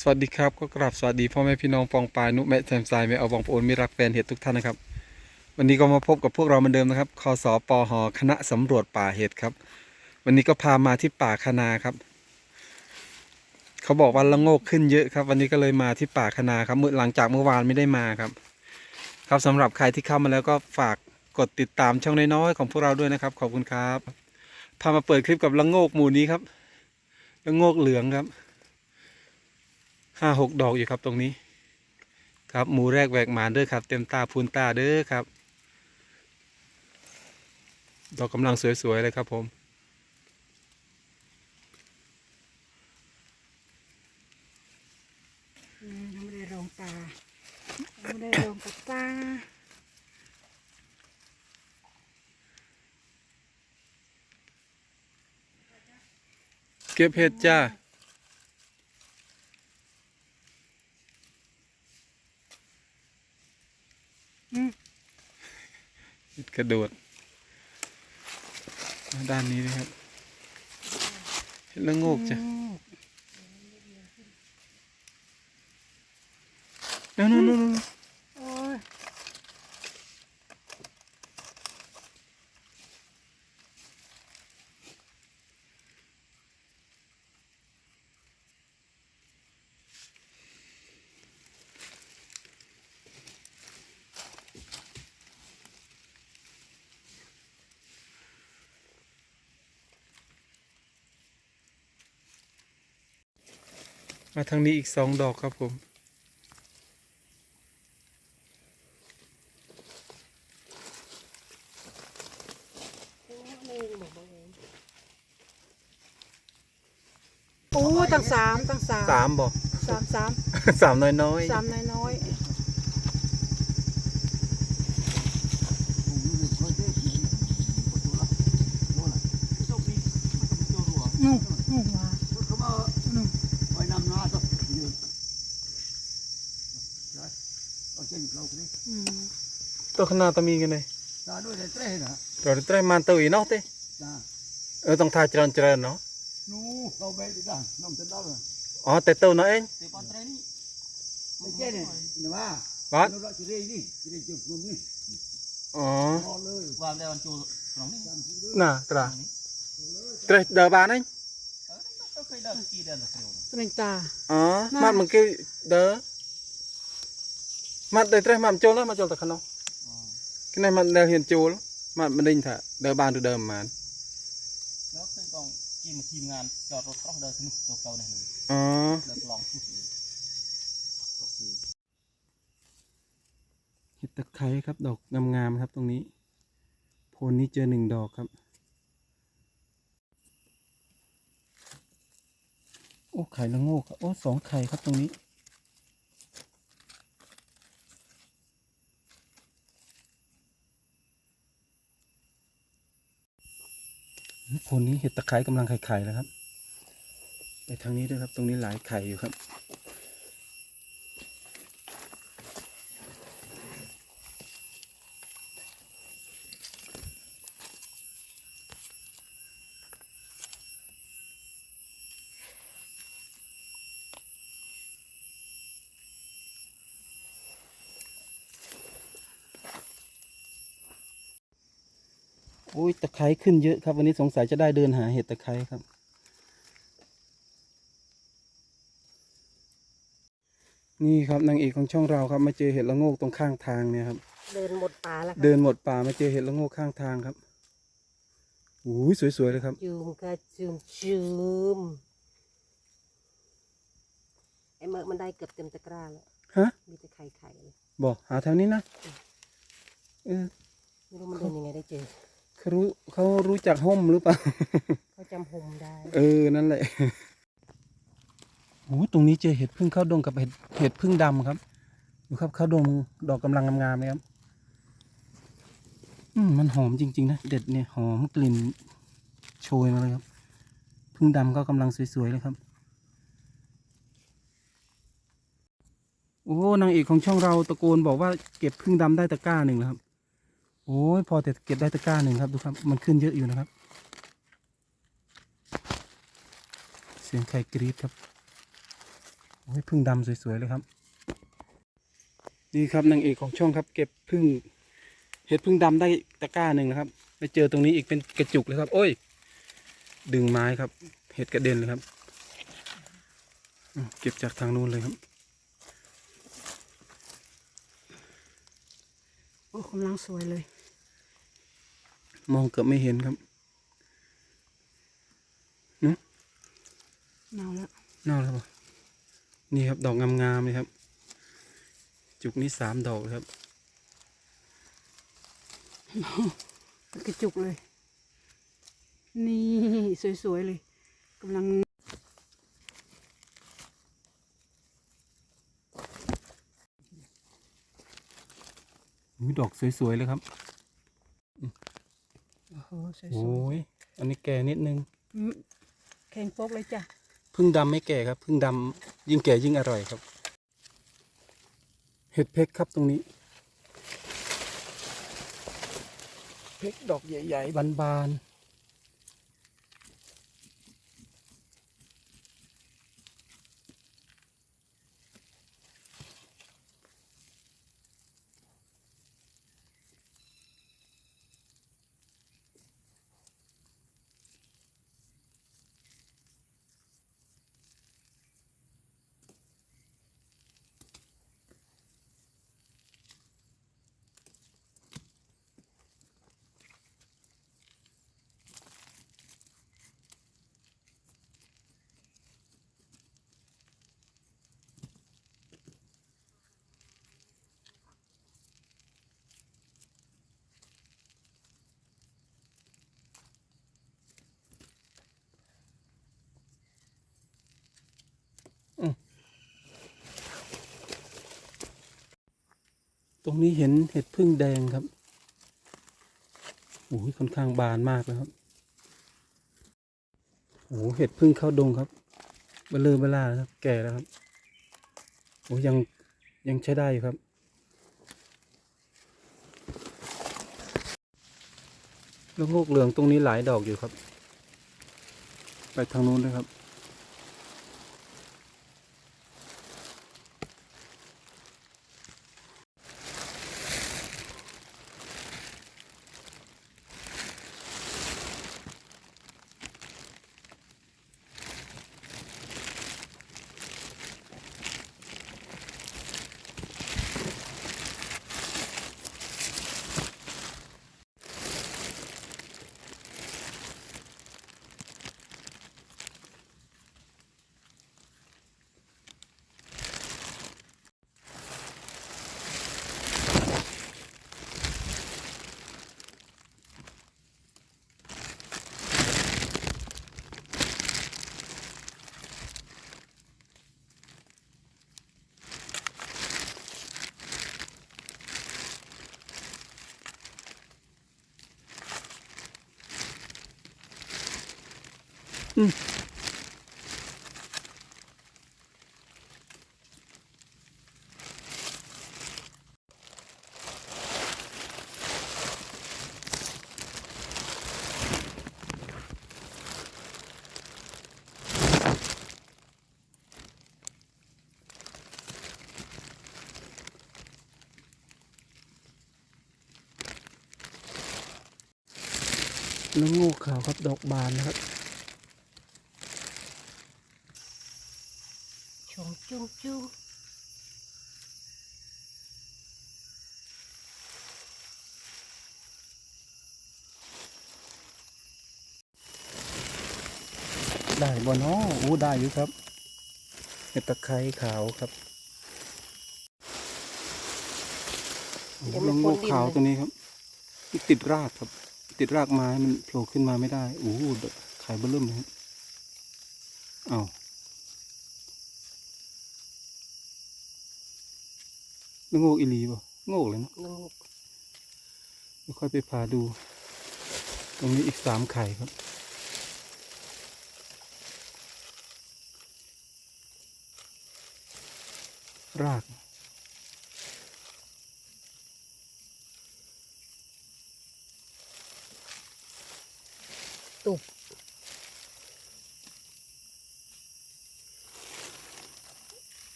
สวัสดีครับก็กราบสวัสดีพ่อแม่พี่น้องปองปายนุแม่แซมสายแม่เอาบองปอนมิรักแฟนเห็ดทุกท่านนะครับ วันนี้ก็มาพบกับพวกเราเหมือนเดิมนะครับคอสปหคณะสำรวจป่าเห็ดครับ วันนี้ก็พามาที่ป่าคณาครับ เขาบอกว่าละโงกขึ้นเยอะครับ วันนี้ก็เลยมาที่ป่าคณาครับเมื่อหลังจากเมื่อวานไม่ได้มาครับ ครับสำหรับใครที่เข้ามาแล้วก็ฝากกดติดตามช่องน้อยๆของพวกเราด้วยนะครับ ขอบคุณครับพามาเปิดคลิปกับละโงกหมู่นี้ครับละโงกเหลืองครับ ห้าหกดอกอยู่ครับตรงนี้ ครับหมูแรกแหวกหมานเด้อครับ เต็มตาพูนตาเด้อครับ ดอกกำลังสวยๆเลยครับผมอืมไม่ได้ลงตาไม่ได้ลงกับตาเก็บเห็ดจ้า อืม เห็ด กระโดดมาด้านนี้นะครับเห็ดละโงกจ้ะ อืม นู่นนู่นนู่น โอ้ย มาทางนี้อีกสองดอกครับผมโอ้ตั้งสามตั้งสามสามบอกสามสามสามน้อยน้อยสามน้อยน้อย นู่นนู่นว่านู่น อืม ตัวขางหนาดตะมีกันเลยตัวเตรมันตัวอีเนาะเต้เออต้องทาเจริญเจริญเนาะอ๋อแต่ตัวเนาะเองบัดอ๋อความได้วันจูตรงนี้น่ะตราเตรเดอบานเองก็เคยได้กี่เดือนละเดียวเป็นตาอ๋อน่ะมัดมันคือเดอมัดได้เตร มัดโจลแล้วมาโจลตะขนม cái này mà đều hiện chùa mà mình định thả đỡ bàn từ đờ mà แล้วเคยต้องกินทีมงานจอดรถต้องเดินสนุกตัวเก่าได้เลยอ๋อเดินลองทุกทีเห็ดตะไคร้ครับ ดอกงามๆครับตรงนี้ โพนนี้เจอหนึ่งดอกครับ โอ้ไข่ละโงกครับโอ้สองไข่ครับตรงนี้ คนนี้เห็ดตะไคร้กำลังไข่ไข่แล้วครับ ไปทางนี้ด้วยครับ ตรงนี้หลายไข่อยู่ครับ โอ้ยตะไคร้ขึ้นเยอะครับ วันนี้สงสัยจะได้เดินหาเห็ดตะไคร้ครับ นี่ครับนางเอกของช่องเราครับ มาเจอเห็ดละโงกตรงข้างทางเนี่ยครับ เดินหมดป่าแล้วเดินหมดป่ามาเจอเห็ดละโงกข้างทางครับโอ้ยสวยๆเลยครับจูมกระจูมจูมไอ้เมื่อมันได้เกือบเต็มตะกร้าแล้วฮะมีแต่ไข่ไข่เลยบอกหาแถวนี้นะเออไม่รู้มันเดินยังไงได้เจอ เขารู้เขารู้จักห่มหรือเปล่า เขาจำหมได้ เออ นั่นแหละโอ้ตรงนี้เจอเห็ดพึ่งข้าวดงกับเห็ดเห็ดพึ่งดำครับ ดูครับข้าวดงดอกกำลังงามๆเลยครับ อืมมันหอมจริง ๆ นะ เด็ดเนี่ยหอมกลิ่นโชยมาเลยครับ พึ่งดำก็กำลังสวยๆเลยครับ โอ้นางเอกของช่องเราตะโกนบอกว่าเก็บพึ่งดำได้ตะกร้าหนึ่งแล้วครับ โอ้ยพอแต่เก็บได้ตะกร้าหนึ่งครับดูครับ มันขึ้นเยอะอยู่นะครับ เสียงไข่กรีดครับโอ้ยพึ่งดำสวยๆเลยครับ นี่ครับนางเอกของช่องครับ เก็บพึ่งเห็ดพึ่งดำได้ตะกร้าหนึ่งนะครับ ไปเจอตรงนี้อีกเป็นกระจุกเลยครับ โอ้ย ดึงไม้ครับ เห็ดกระเด็นเลยครับ เก็บจากทางนู้นเลยครับโอ้กำลังสวยเลย มองเกือบไม่เห็นครับเน่าแล้วเน่าแล้วปะนี่ครับดอกงามๆเลยครับ จุกนี้สามดอกเลยครับกระจุกเลย นี่สวยๆเลยกำลังอุ๊ยดอกสวยๆเลยครับโอ้โหสวยโอ้ยอันนี้แก่นิดนึงๆอืมแข็งโป๊กเลยจ้ะพึ่งดำไม่แก่ครับ พึ่งดำยิ่งแก่ยิ่งอร่อยครับ เห็ดเพกครับตรงนี้ เพกดอกใหญ่ ๆ บานๆ ตรงนี้เห็นเห็ดพึ่งแดงครับโอ้ยค่อนข้างบานมากเลยครับโอ้เห็ดพึ่งเข้าดงครับเบลอเบล่าครับ แก่แล้วครับโอ้ยังยังใช้ได้อยู่ครับ แล้วงกเหลืองตรงนี้หลายดอกอยู่ครับ ไปทางนู้นเลยครับ แล้วงูขาวครับดอกบานนะครับ งจุ้งจุ้งได้บอนอ้อู้ได้อยู่ครับเห็ดตะไคร้ขาวครับล้วงูขาวตัวนี้ครับ ติดรากครับ ติดรากไม้มันโผล่ขึ้นมาไม่ได้โอ้ไข่เบิ่มเลยครับอ้าว แล้วโงกอีหลีป่ะโงกเลยเนอะลูกเดี๋ยวค่อยไปพาดู ตรงนี้อีกสามไข่ครับ รากตุบ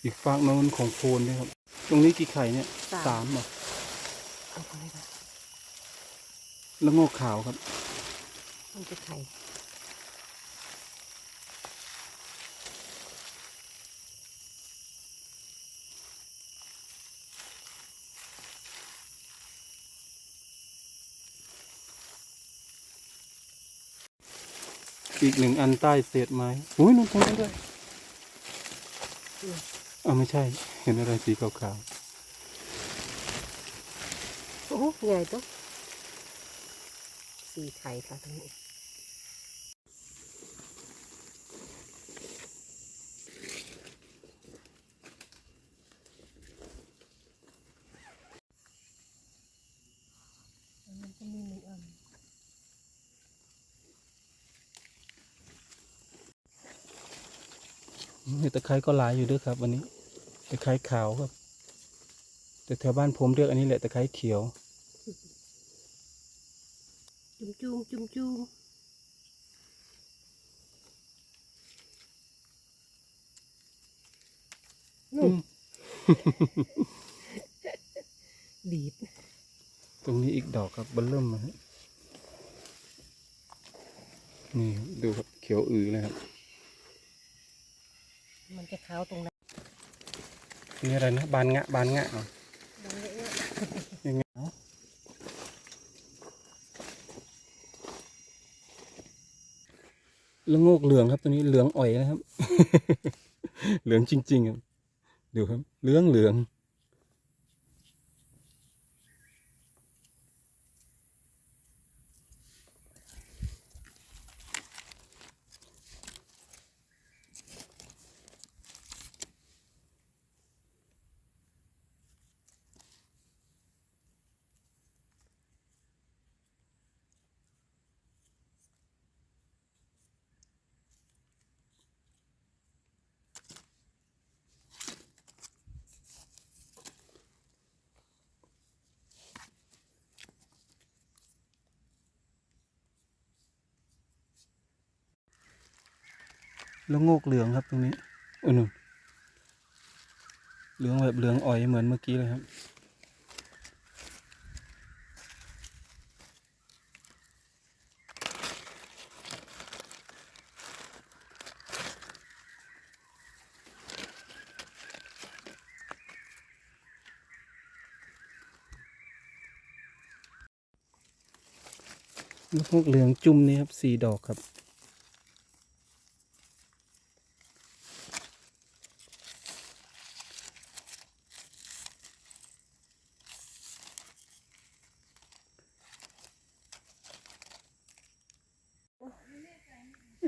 อีกฝากโน้นของโพนด้วยครับ ตรงนี้กี่ไข่เนี่ยสามสามเหรอเอาไปเลยนะแล้วโงกขาวครับมันจะไข่อีกหนึ่งอันใต้เศษไม้อุ้ยนู่นตรงนั้นด้วย อ่าไม่ใช่ เห็นอะไรสีขาวโอ้โหใหญ่ต้องสี่ไข่ค่ะตรงนี้มันจะมีหนึ่งอันๆนี่ตะไคร้ก็หลายอยู่ด้วยครับวันนี้ ตะไคร้ขาวครับ แต่แถวบ้านผมเรียกอันนี้แหละตะไคร้เขียว จุ่มจุ่มจุ่มจุ่มนู่นบีบตรงนี้อีกดอกครับเบัลเริ่มมาฮะนี่ครับดูครับเขียวอือเลยครับ มันจะขาวตรงนั้น นี่อะไรนะบานงะบานงะเหรอมันเละยังไงเนาะแล้วโงกเหลืองครับตัวนี้เหลืองอ่อยนะครับ เหลืองจริงๆครับดูครับเหลืองเหลือง แล้วโงกเหลืองครับตรงนี้เออนู่นเหลืองแบบเหลืองอ่อยเหมือนเมื่อกี้เลยครับแล้วพวกเหลืองจุ่มนี่ครับสี่ดอกครับ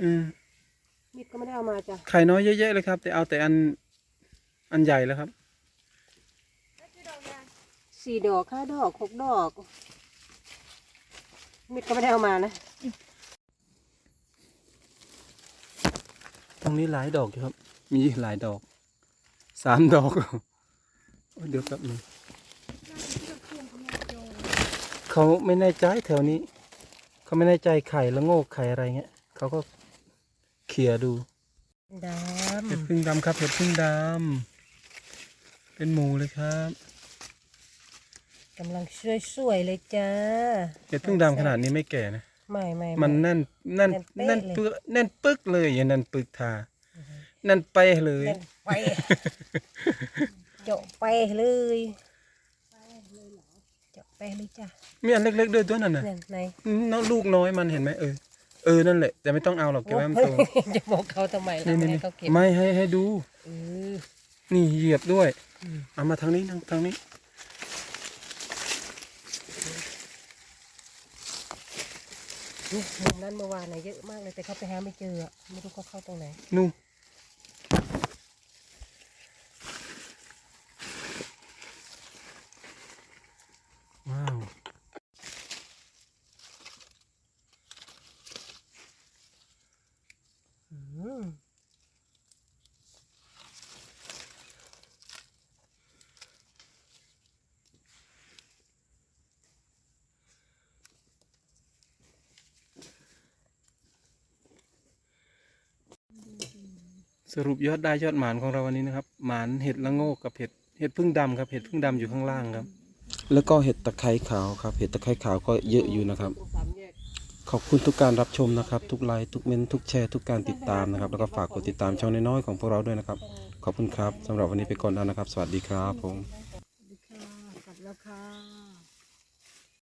อืมมีดก็ไม่ได้เอามาจ้ะไข่น้อยเยอะๆเลยครับ แต่เอาแต่อันอันใหญ่แล้วครับ สี่ดอกห้าดอกหกดอกมีดก็ไม่ได้เอามานะตรงนี้หลายดอกอยู่ครับ มีหลายดอกสามดอกโอ้ยเดี๋ยวแป๊บนึงเขาไม่แน่ใจแถวนี้ เขาไม่แน่ใจไข่ละโงกไข่อะไรเงี้ยเขาก็เขี่ยดูดเห็ดพึ่งดำครับเห็ดพึ่งดำเป็นหมูเลยครับำกำลังสวยๆเลยจ้าเห็ดพึ่งดำขนาดนี้ไม่แก่นะไม่ไม่มันแน่นแน่นแน่แน่นนเป๊ะเลยปึ๊กแน่นปึ๊กเลยอย่างนั้นปึ๊กทาแน่นไปะเลยเล่นไปเจาะไปเลยเจาะไปเลยจ้ะมีอันเล็กๆด้วยตัวนั่นน่ะนั่นไหนอืมน้องลูกน้อยมันเห็นไหมเออ เออนั่นแหละแต่ไม่ต้องเอาหรอกเก็บไว้ให้มันโตจะบอกเขาทำไมล่ะนี่ไม่นี่ให้นี่เขาเก็บไม่ให้ให้ดู เออ นี่เหยียบด้วย อืม เอามาทางนี้ทางทางนี้นี่มุมนั้นเมื่อวานน่ะเยอะมากเลยแต่เขาไปหาไม่เจออะไม่รู้เขาเข้าตรงไหนนู่น สรุปยอดได้ยอดหมานของเราวันนี้นะครับ หมานเห็ดละโงกกับเห็ดเห็ดพึ่งดำครับเห็ดพึ่งดำอยู่ข้างล่างครับ แล้วก็เห็ดตะไคร้ขาวครับ เห็ดตะไคร้ขาวก็เยอะอยู่นะครับ ขอบคุณทุกการรับชมนะครับ ทุกไลค์ทุกเมนทุกแชร์ทุกการติดตามนะครับ แล้วก็ฝากกดติดตามช่องน้อยๆของพวกเราด้วยนะครับ ขอบคุณครับสำหรับวันนี้ไปก่อนแล้วนะครับ สวัสดีครับผม